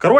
Коротше,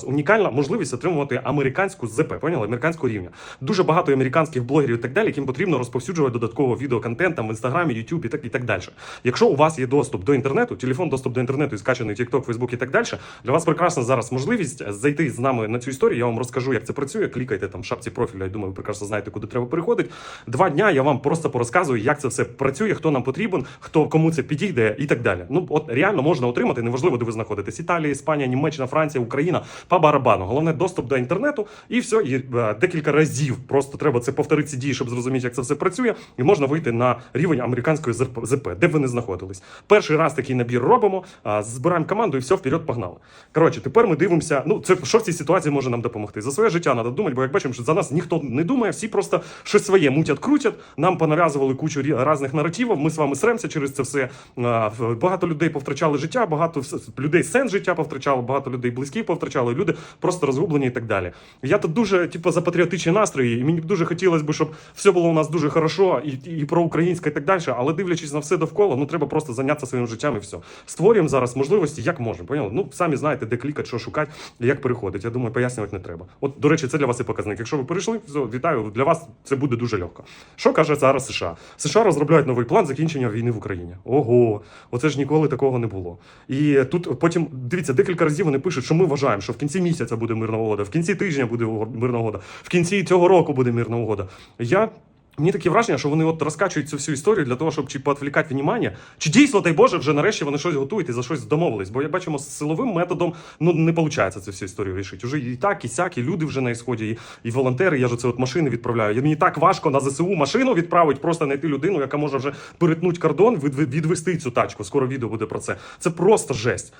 унікальна можливість отримувати американську ЗП, поняли? Американського рівня. Дуже багато американських блогерів і так далі, яким потрібно розповсюджувати додатково відеоконтент там в інстаграмі, Ютуб і так і так далі. Якщо у вас є доступ до інтернету, телефон, доступ до інтернету і скачаний TikTok, Facebook і так далі, для вас прекрасна зараз можливість зайти з нами на цю історію. Я вам розкажу, як це працює. Клікайте там в шапці профіля. Я думаю, ви прекрасно знаєте, куди треба переходити. Два дня я вам просто порозказую, як це все працює, хто нам потрібен, хто кому це підійде і так далі. Ну от реально можна отримати, неважливо, де ви знаходитесь. Італія, Іспанія, Німеччина, Франція, Україна по барабану. Головне доступ до інтернету, і все. І е, декілька разів просто треба це повторити ці дії, щоб зрозуміти, як це все працює, і можна вийти на рівень американської ЗП, де б ви знаходились. Перший раз такий набір робимо, збираємо команду і все, вперед погнали. Коротше, тепер ми дивимося. Ну, це що в цій ситуації може нам допомогти. За своє життя треба думати, бо як бачимо, що за нас ніхто не думає, всі просто щось своє мутять, крутять. Нам понав'язували кучу рі- різних наративів. Ми з вами сремся через це все. Багато людей повтрачали життя, багато людей сенс життя повтрачало, багато людей близьких повтрачали, люди просто розгублені і так далі. Я тут дуже, типу, за патріотичні настрої, і мені дуже хотілося б, щоб все було у нас дуже хорошо і, і про українське і так далі. Але дивлячись на все довкола, ну треба просто зайнятися своїм життям і все. Створюємо зараз можливості, як можемо. Поняли? Ну самі знаєте, де клікати, що шукати, як переходити. Я думаю, пояснювати не треба. От, до речі, це для вас і показник. Якщо ви перейшли, все, вітаю. Для вас це буде дуже легко. Що каже зараз США? США розробляють новий план закінчення війни в Україні. Ого, оце ж ніколи такого не було. І тут потім дивіться, декілька разів вони пишуть, що ми вважаємо, що в кінці місяця буде мирна угода, в кінці тижня буде мирна угода, в кінці цього року буде мирна угода. Я. Мені таке враження, що вони от розкачують цю всю історію для того, щоб чи поотвлікати внимання, чи дійсно, дай Боже, вже нарешті вони щось готують і за щось домовились. Бо як бачимо, з силовим методом ну не виходить цю всю історію рішити. Уже і так, і сяк, і люди вже на ісході, і, і волонтери. Я ж це от машини відправляю. Мені так важко на ЗСУ машину відправити, просто знайти людину, яка може вже перетнути кордон, від- відвести цю тачку. Скоро відео буде про це. Це просто жесть.